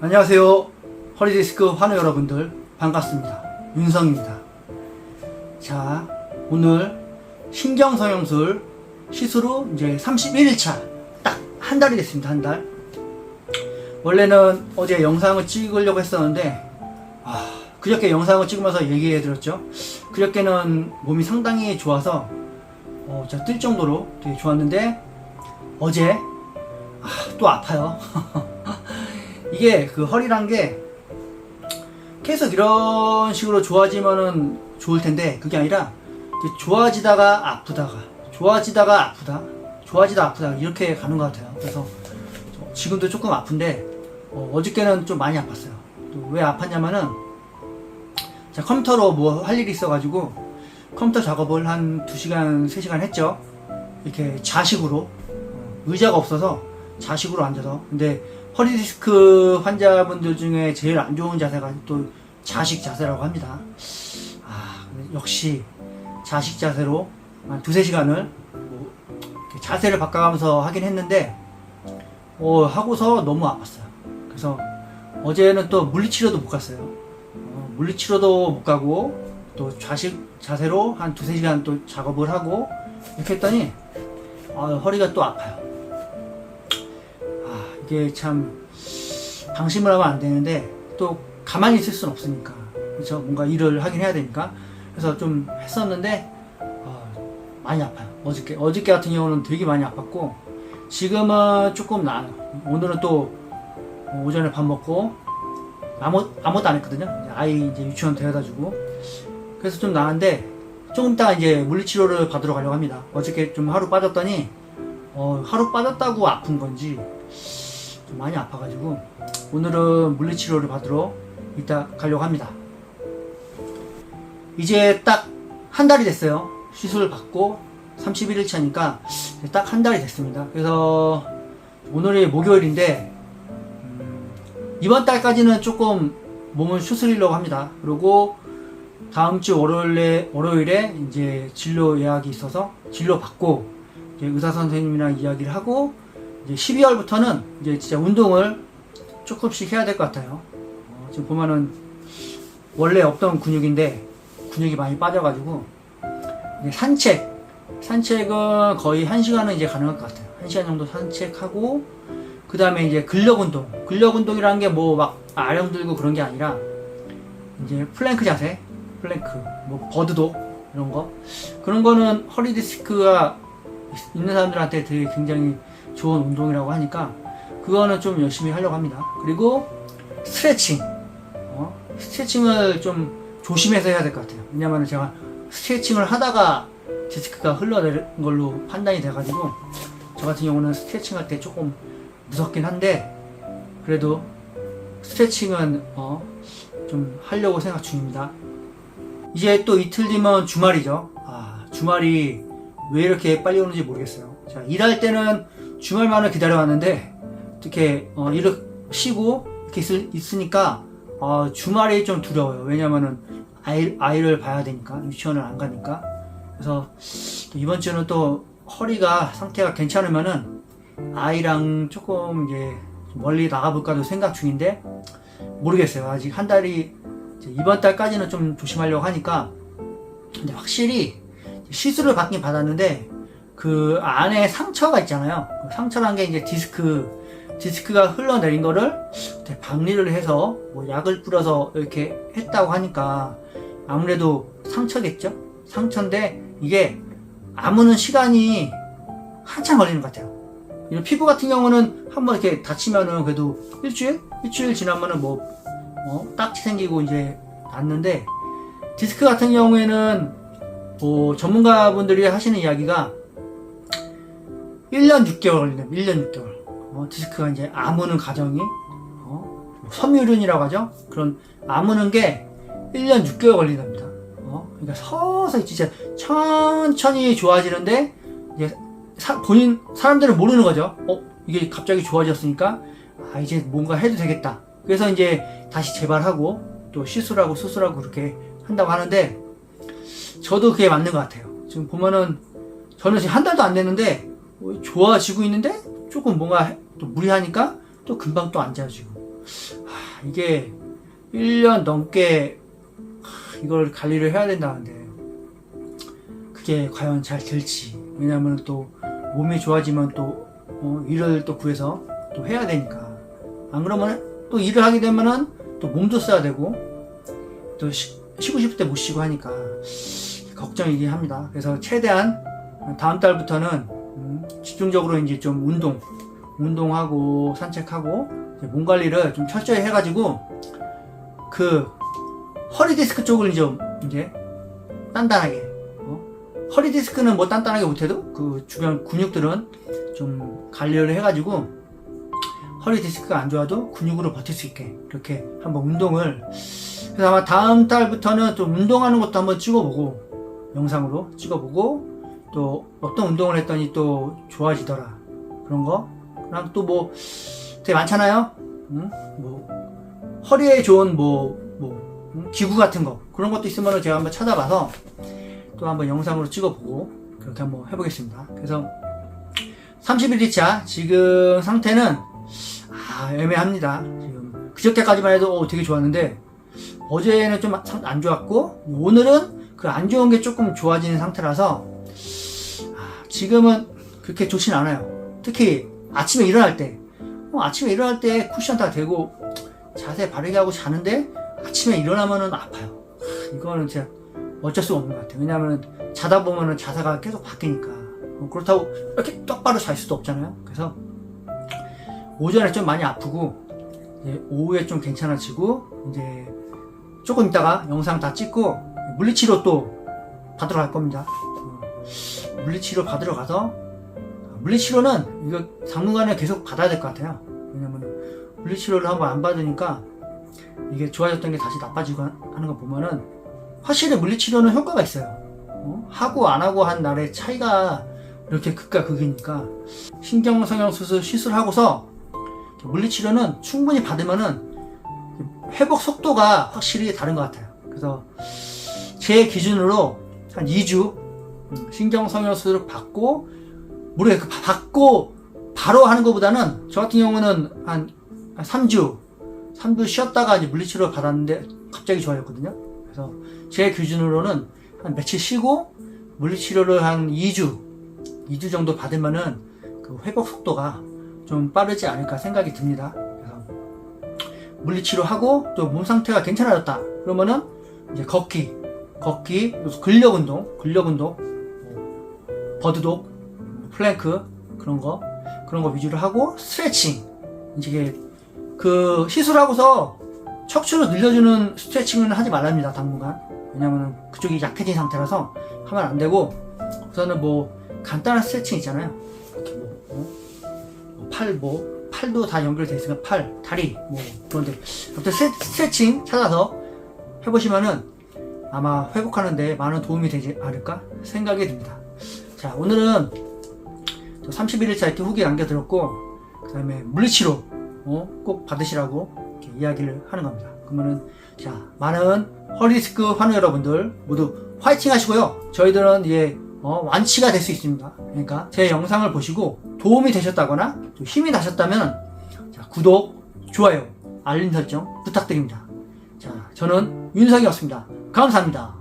안녕하세요. 허리디스크 환우 여러분들 반갑습니다. 윤성입니다. 자, 오늘 신경성형술 시술 후 이제 31일차 딱 한 달이 됐습니다. 한 달. 원래는 어제 영상을 찍으려고 했었는데 아, 그저께 영상을 찍으면서 얘기해 드렸죠. 그저께는 몸이 상당히 좋아서 어, 뜰 정도로 되게 좋았는데 어제 아, 또 아파요. 이게 그 허리란 게 계속 이런 식으로 좋아지면은 좋을 텐데 그게 아니라 좋아지다가 아프다가 좋아지다가 아프다 좋아지다 아프다 이렇게 가는 것 같아요. 그래서 저- 지금도 조금 아픈데 어, 어저께는 좀 많이 아팠어요. 또왜 아팠냐면은 제가 컴퓨터로 뭐 할 일이 있어가지고 컴퓨터 작업을 한 2시간, 3시간 했죠. 이렇게 좌식으로 어, 의자가 없어서 좌식으로 앉아서 근데 허리 디스크 환자분들 중에 제일 안 좋은 자세가 또 좌식 자세라고 합니다. 아, 역시 좌식 자세로 한 두세 시간을 뭐 자세를 바꿔가면서 하긴 했는데 어, 하고서 너무 아팠어요. 그래서 어제는 또 물리치료도 못 갔어요. 어, 물리치료도 못 가고 또 좌식 자세로 한 두세 시간 또 작업을 하고 이렇게 했더니 아, 허리가 또 아파요. 아, 이게 참 방심을 하면 안 되는데 또 가만히 있을 수는 없으니까. 그래서 뭔가 일을 하긴 해야 되니까. 그래서 좀 했었는데 어, 많이 아파요. 어저께 어저께 같은 경우는 되게 많이 아팠고 지금은 조금 나아요 오늘은 또 오전에 밥 먹고 아무 아무것도 안 했거든요. 아이 이제 유치원 데려다 주고. 그래서 좀 나은데 조금 있다가 이제 물리치료를 받으러 가려고 합니다. 어저께 좀 하루 빠졌더니 어, 하루 빠졌다고 아픈 건지 좀 많이 아파가지고 오늘은 물리치료를 받으러 이따 가려고 합니다. 이제 딱 한 달이 됐어요. 시술 받고 31일 차니까 딱 한 달이 됐습니다. 그래서 오늘이 목요일인데 음, 이번 달까지는 조금 몸을 추스리려고 합니다. 그리고 다음 주 월요일에 월요일에 이제 진료 예약이 있어서 진료 받고 의사 선생님이랑 이야기를 하고 이제 12월부터는 이제 진짜 운동을 조금씩 해야 될 것 같아요. 어, 지금 보면은 원래 없던 근육인데 근육이 많이 빠져가지고 산책 산책은 거의 1시간은 이제 가능할 것 같아요. 1시간 정도 산책하고 그 다음에 이제 근력 운동 근력 운동이라는 게 뭐 막 아령 들고 그런 게 아니라 이제 플랭크 자세 플랭크 뭐 버드도 이런 거 그런 거는 허리 디스크가 있는 사람들한테 되게 굉장히 좋은 운동이라고 하니까 그거는 좀 열심히 하려고 합니다. 그리고 스트레칭. 어? 스트레칭을 좀 조심해서 해야 될 것 같아요. 왜냐면 제가 스트레칭을 하다가 디스크가 흘러내린 걸로 판단이 돼가지고 저 같은 경우는 스트레칭 할 때 조금 무섭긴 한데 그래도 스트레칭은 어, 좀 하려고 생각 중입니다. 이제 또 이틀 뒤면 주말이죠. 아, 주말이 왜 이렇게 빨리 오는지 모르겠어요. 자, 일할 때는 주말만을 기다려왔는데, 이렇게, 어, 일을 쉬고, 이렇게 있을, 있으니까, 어, 주말이 좀 두려워요. 왜냐면은, 아이, 아이를 봐야 되니까, 유치원을 안 가니까. 그래서, 또 이번 주는 또, 허리가, 상태가 괜찮으면은, 아이랑 조금, 이제, 좀 멀리 나가볼까도 생각 중인데, 모르겠어요. 아직 한 달이, 이번 달까지는 좀 조심하려고 하니까, 근데 확실히, 시술을 받긴 받았는데 그 안에 상처가 있잖아요. 그 상처란 게 이제 디스크 디스크가 흘러내린 거를 박리를 해서 뭐 약을 뿌려서 이렇게 했다고 하니까 아무래도 상처겠죠. 상처인데 이게 아무는 시간이 한참 걸리는 것 같아요. 이런 피부 같은 경우는 한번 이렇게 다치면은 그래도 일주일 일주일 지나면은 뭐 어, 딱지 생기고 이제 낫는데 디스크 같은 경우에는 뭐 전문가분들이 하시는 이야기가 1년 6개월 걸린다. 1년 6개월. 어, 디스크가 이제 아무는 과정이 어, 섬유륜이라고 하죠. 그런 아무는 게 1년 6개월 걸린답니다. 어, 그러니까 서서히 진짜 천천히 좋아지는데 이제 사, 본인 사람들은 모르는 거죠. 어, 이게 갑자기 좋아졌으니까 아 이제 뭔가 해도 되겠다. 그래서 이제 다시 재발하고 또 시술하고 수술하고 그렇게 한다고 하는데 저도 그게 맞는 것 같아요. 지금 보면은 저는 지금 한 달도 안 됐는데 어, 좋아지고 있는데 조금 뭔가 또 무리하니까 또 금방 또 안 좋아지고. 아, 이게 1년 넘게 하, 이걸 관리를 해야 된다는데 그게 과연 잘 될지. 왜냐면 또 몸이 좋아지면 또 어, 일을 또 구해서 또 해야 되니까. 안 그러면 또 일을 하게 되면은 또 몸도 써야 되고 또 쉬, 쉬고 싶을 때 못 쉬고 하니까 걱정이긴 합니다. 그래서 최대한 다음 달부터는 음, 집중적으로 이제 좀 운동, 운동하고 산책하고 몸 관리를 좀 철저히 해가지고 그 허리 디스크 쪽을 좀 이제 단단하게 어? 허리 디스크는 뭐 단단하게 못해도 그 주변 근육들은 좀 관리를 해가지고 허리 디스크가 안 좋아도 근육으로 버틸 수 있게 이렇게 한번 운동을 그래서 아마 다음 달부터는 좀 운동하는 것도 한번 찍어보고 영상으로 찍어보고 또 어떤 운동을 했더니 또 좋아지더라. 그런 거? 그럼 또뭐 되게 많잖아요. 응? 뭐 허리에 좋은 뭐, 뭐 응? 기구 같은 거. 그런 것도 있으면 제가 한번 찾아봐서 또 한번 영상으로 찍어보고 그렇게 한번 해보겠습니다. 그래서 31일차 지금 상태는 아 애매합니다. 지금 그저께까지만 해도 어, 되게 좋았는데 어제는 좀 안 좋았고 오늘은 그 안 좋은 게 조금 좋아지는 상태라서 아, 지금은 그렇게 좋진 않아요. 특히 아침에 일어날 때 어, 아침에 일어날 때 쿠션 다 대고 자세 바르게 하고 자는데 아침에 일어나면은 아파요. 하, 이거는 진짜 어쩔 수가 없는 것 같아요. 왜냐하면 자다 보면은 자세가 계속 바뀌니까 어, 그렇다고 이렇게 똑바로 잘 수도 없잖아요. 그래서 오전에 좀 많이 아프고 오후에 좀 괜찮아지고 이제 조금 있다가 영상 다 찍고 물리치료 또 받으러 갈 겁니다. 어, 물리치료 받으러 가서 물리치료는 이거 당분간은 계속 받아야 될 것 같아요. 왜냐면 물리치료를 한번 안 받으니까 이게 좋아졌던 게 다시 나빠지고 하는 거 보면은 확실히 물리치료는 효과가 있어요. 어? 하고 안 하고 한 날의 차이가 이렇게 극과 극이니까 신경성형 수술 시술하고서 물리치료는 충분히 받으면은 회복 속도가 확실히 다른 것 같아요. 그래서 제 기준으로 한 2주 음, 신경성형 수술을 받고 그 받고 바로 하는 것보다는 저 같은 경우는 한 3주 3주 쉬었다가 이제 물리치료를 받았는데 갑자기 좋아졌거든요. 그래서 제 기준으로는 한 며칠 쉬고 물리치료를 한 2주 2주 정도 받으면은 그 회복 속도가 좀 빠르지 않을까 생각이 듭니다. 그래서 물리치료하고 또 몸 상태가 괜찮아졌다. 그러면은 이제 걷기, 걷기, 근력 운동, 근력 운동, 뭐 버드독, 플랭크 그런 거 그런 거 위주로 하고 스트레칭 이제 그 시술하고서 척추를 늘려주는 스트레칭은 하지 말랍니다 당분간 왜냐면은 그쪽이 약해진 상태라서 하면 안 되고 우선은 뭐 간단한 스트레칭 있잖아요 이렇게 뭐, 어? 뭐 팔, 뭐, 팔도 다 연결돼 있으니까 팔, 다리, 뭐, 그런데. 아무튼 스트레- 스트레칭 찾아서 해보시면은 아마 회복하는데 많은 도움이 되지 않을까 생각이 듭니다. 자, 오늘은 31일차 이렇게 후기 남겨드렸고, 그 다음에 물리치료, 어, 꼭 받으시라고 이렇게 이야기를 하는 겁니다. 그러면은, 자, 많은 허리디스크 환우 여러분들 모두 화이팅 하시고요. 저희들은 이제 어, 완치가 될 수 있습니다. 그러니까 제 영상을 보시고 도움이 되셨다거나 좀 힘이 나셨다면 자, 구독, 좋아요, 알림 설정 부탁드립니다. 자, 저는 윤석이었습니다. 감사합니다.